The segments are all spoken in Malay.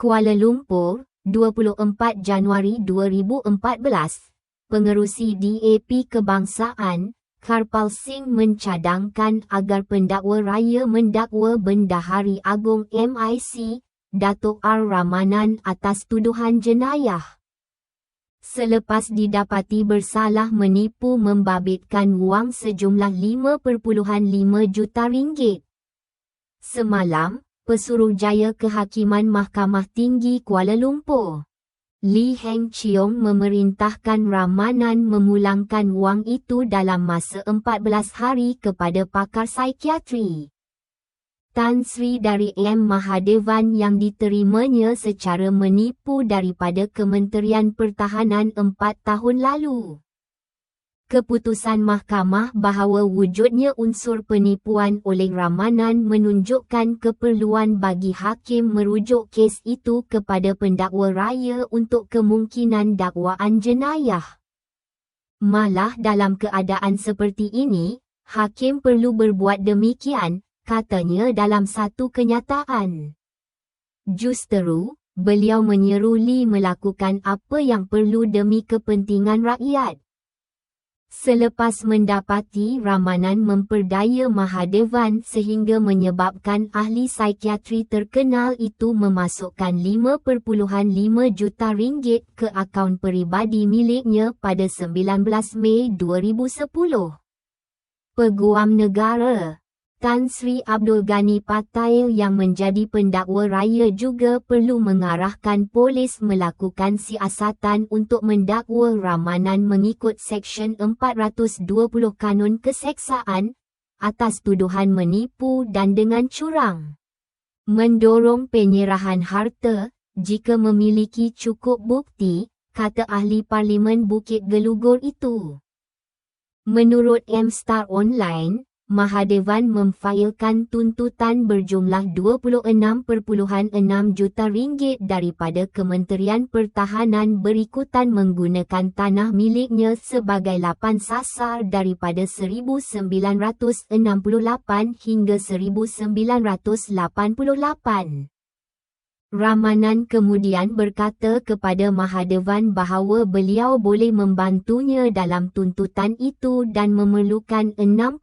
Kuala Lumpur, 24 Januari 2014, Pengerusi DAP Kebangsaan, Karpal Singh mencadangkan agar pendakwa raya mendakwa Bendahari Agong MIC, Datuk R. Ramanan atas tuduhan jenayah. Selepas didapati bersalah menipu membabitkan wang sejumlah 5.5 juta ringgit. Semalam, Pesuruhjaya Kehakiman Mahkamah Tinggi Kuala Lumpur. Lee Heng Chiong memerintahkan Ramanan memulangkan wang itu dalam masa 14 hari kepada pakar psikiatri. Tan Sri dari M. Mahadevan yang diterimanya secara menipu daripada Kementerian Pertahanan 4 tahun lalu keputusan mahkamah bahawa wujudnya unsur penipuan oleh Ramanan menunjukkan keperluan bagi hakim merujuk kes itu kepada pendakwa raya untuk kemungkinan dakwaan jenayah. Malah dalam keadaan seperti ini, hakim perlu berbuat demikian, katanya dalam satu kenyataan. Justeru, beliau menyeru Lee melakukan apa yang perlu demi kepentingan rakyat. Selepas mendapati ramanan memperdaya Mahadevan sehingga menyebabkan ahli psikiatri terkenal itu memasukkan 5.5 juta ringgit ke akaun peribadi miliknya pada 19 Mei 2010. Peguam Negara Tan Sri Abdul Ghani Patail yang menjadi pendakwa raya juga perlu mengarahkan polis melakukan siasatan untuk mendakwa Ramanan mengikut Seksyen 420 Kanun Keseksaan atas tuduhan menipu dan dengan curang. Mendorong penyerahan harta jika memiliki cukup bukti, kata ahli Parlimen Bukit Gelugur itu. Menurut M-Star Online, Mahadevan memfailkan tuntutan berjumlah 26.6 juta ringgit daripada Kementerian Pertahanan berikutan menggunakan tanah miliknya sebagai lapan sasar daripada 1968 hingga 1988. Ramanan kemudian berkata kepada Mahadevan bahawa beliau boleh membantunya dalam tuntutan itu dan memerlukan 6.5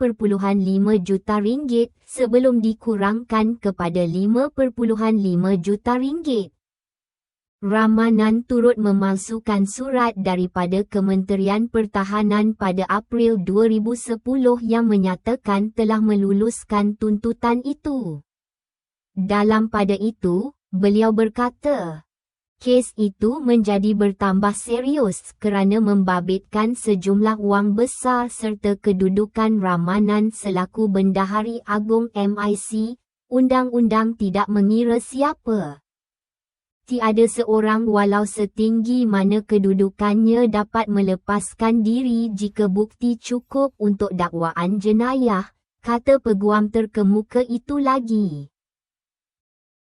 juta ringgit sebelum dikurangkan kepada 5.5 juta ringgit. Ramanan turut memalsukan surat daripada Kementerian Pertahanan pada April 2010 yang menyatakan telah meluluskan tuntutan itu. Dalam pada itu, Beliau berkata, kes itu menjadi bertambah serius kerana membabitkan sejumlah wang besar serta kedudukan Ramanan selaku Bendahari Agung MIC, undang-undang tidak mengira siapa. Tiada seorang walau setinggi mana kedudukannya dapat melepaskan diri jika bukti cukup untuk dakwaan jenayah, kata peguam terkemuka itu lagi.